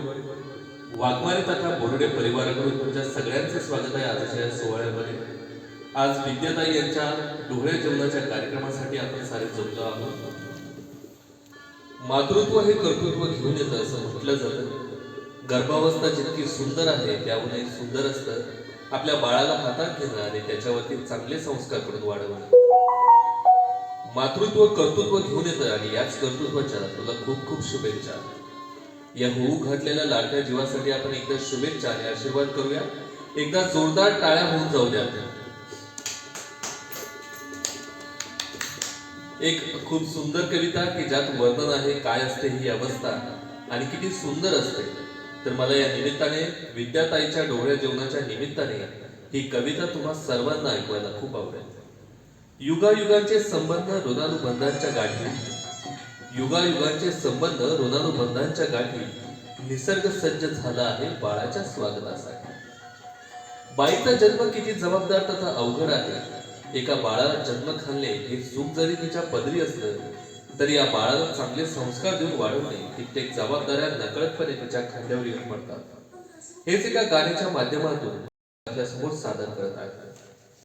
वाघमारे तथा बोर्डे परिवाराकडून तुमच्या सगळ्यांचे स्वागत आहे आजच्या या सोहळ्यामध्ये. आज विद्याताई यांच्या डोहळ्या जेवणाच्या कार्यक्रमासाठी आपण सारे जमलो आहोत. मातृत्व हे कर्तृत्व घेऊन येतं असं म्हटलं जातं. गर्भावस्था जितकी सुंदर आहे त्याहूनही सुंदर असतं. आपल्या बाळाला हातात घेणं आणि त्याच्यावरती चांगले संस्कार करून वाढवणं. मातृत्व कर्तृत्व घेऊन येतं आणि याच कर्तृत्वाच्या तुला खूप खूप शुभेच्छा. या होऊ घातलेल्या लाडक्या जीवासाठी आपण एकदा शुभेच्छा आणि आशीर्वाद करूया. एकदा जोरदार टाळ्या होऊन जाऊ द्या एक खूप सुंदर कविता की ज्यात वर्णन आहे काय असते ही अवस्था आणि किती सुंदर असते. तर मला या निमित्ताने विद्याताईच्या डोळ्या जेवणाच्या निमित्ताने ही कविता तुम्हा सर्वांना ऐकवायला खूप आवडेल. युगायुगांचे संबंध रुदानुबंधांच्या गाठी युगायुगांचे संबंध ऋणानुबंधांच्या गाठी निसर्ग सज्ज झाला आहे बाळाच्या स्वागतासाठी. बाईचा जन्म किती जबाबदार तथा अवघड आहे. एका बाळाला जन्म घालणे हे सुख जरी तिच्या पदरी असलं तरी या बाळाला चांगले संस्कार देऊन वाढवणे कित्येक जबाबदाऱ्या नकळतपणे तिच्या खांद्यावर येऊन पडतात. हेच एका गाण्याच्या माध्यमातून आपल्यासमोर सादर करत आहेत.